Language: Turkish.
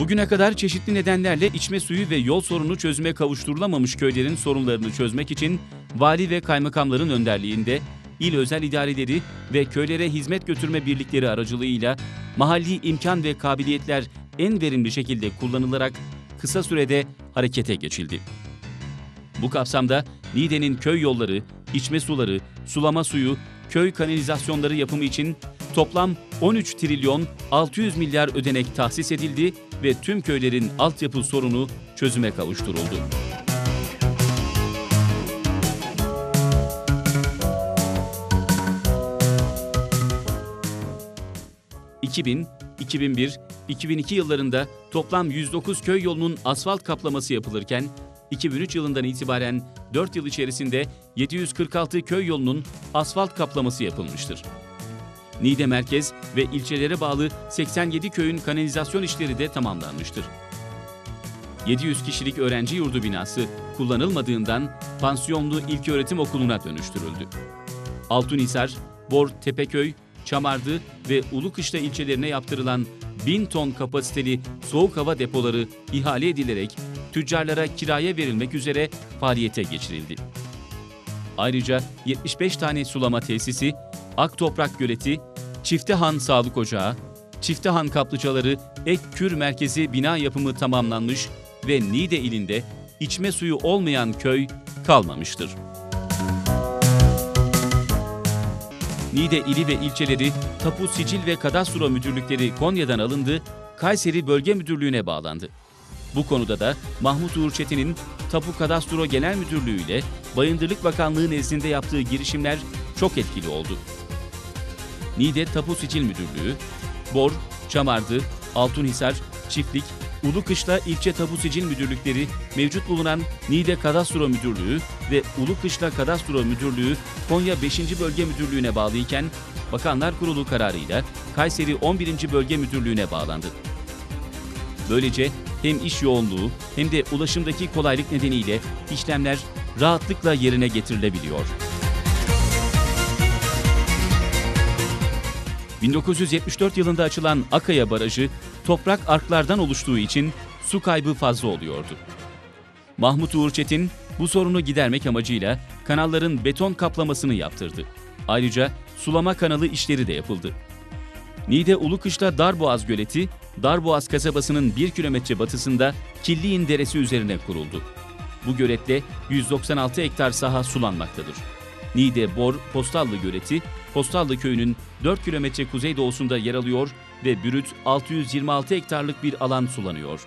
Bugüne kadar çeşitli nedenlerle içme suyu ve yol sorunu çözüme kavuşturulamamış köylerin sorunlarını çözmek için vali ve kaymakamların önderliğinde il özel idareleri ve köylere hizmet götürme birlikleri aracılığıyla mahalli imkan ve kabiliyetler en verimli şekilde kullanılarak kısa sürede harekete geçildi. Bu kapsamda Niğde'nin köy yolları, içme suları, sulama suyu, köy kanalizasyonları yapımı için toplam 13 trilyon 600 milyar ödenek tahsis edildi ve tüm köylerin altyapı sorunu çözüme kavuşturuldu. ...2000, 2001, 2002 yıllarında toplam 109 köy yolunun asfalt kaplaması yapılırken... ...2003 yılından itibaren 4 yıl içerisinde 746 köy yolunun asfalt kaplaması yapılmıştır. Niğde merkez ve ilçelere bağlı 87 köyün kanalizasyon işleri de tamamlanmıştır. 700 kişilik öğrenci yurdu binası kullanılmadığından pansiyonlu ilköğretim okuluna dönüştürüldü. Altunhisar, Bor, Tepeköy, Çamardı ve Ulukışla ilçelerine yaptırılan 1000 ton kapasiteli soğuk hava depoları ihale edilerek tüccarlara kiraya verilmek üzere faaliyete geçirildi. Ayrıca 75 tane sulama tesisi, Ak Toprak Göleti, Çiftehan Sağlık Ocağı, Çiftehan Kaplıcaları Ek Kür Merkezi bina yapımı tamamlanmış ve Niğde ilinde içme suyu olmayan köy kalmamıştır. Niğde ili ve ilçeleri Tapu Sicil ve Kadastro Müdürlükleri Konya'dan alındı, Kayseri Bölge Müdürlüğü'ne bağlandı. Bu konuda da Mahmut Uğur Çetin'in Tapu Kadastro Genel Müdürlüğü ile Bayındırlık Bakanlığı nezdinde yaptığı girişimler çok etkili oldu. Niğde Tapu Sicil Müdürlüğü, Bor, Çamardı, Altunhisar, Çiftlik, Ulukışla İlçe Tapu Sicil Müdürlükleri mevcut bulunan Niğde Kadastro Müdürlüğü ve Ulukışla Kadastro Müdürlüğü Konya 5. Bölge Müdürlüğü'ne bağlıyken Bakanlar Kurulu kararıyla Kayseri 11. Bölge Müdürlüğü'ne bağlandı. Böylece hem iş yoğunluğu hem de ulaşımdaki kolaylık nedeniyle işlemler rahatlıkla yerine getirilebiliyor. 1974 yılında açılan Akaya Barajı toprak arklardan oluştuğu için su kaybı fazla oluyordu. Mahmut Uğur Çetin bu sorunu gidermek amacıyla kanalların beton kaplamasını yaptırdı. Ayrıca sulama kanalı işleri de yapıldı. Niğde Ulukışla Darboğaz Göleti, Darboğaz kasabasının 1 kilometre batısında Killiğin Deresi üzerine kuruldu. Bu göletle 196 hektar saha sulanmaktadır. Niğde Bor Postallı Göleti, Postallı köyünün 4 kilometre kuzeydoğusunda yer alıyor ve bürüt 626 hektarlık bir alan sulanıyor.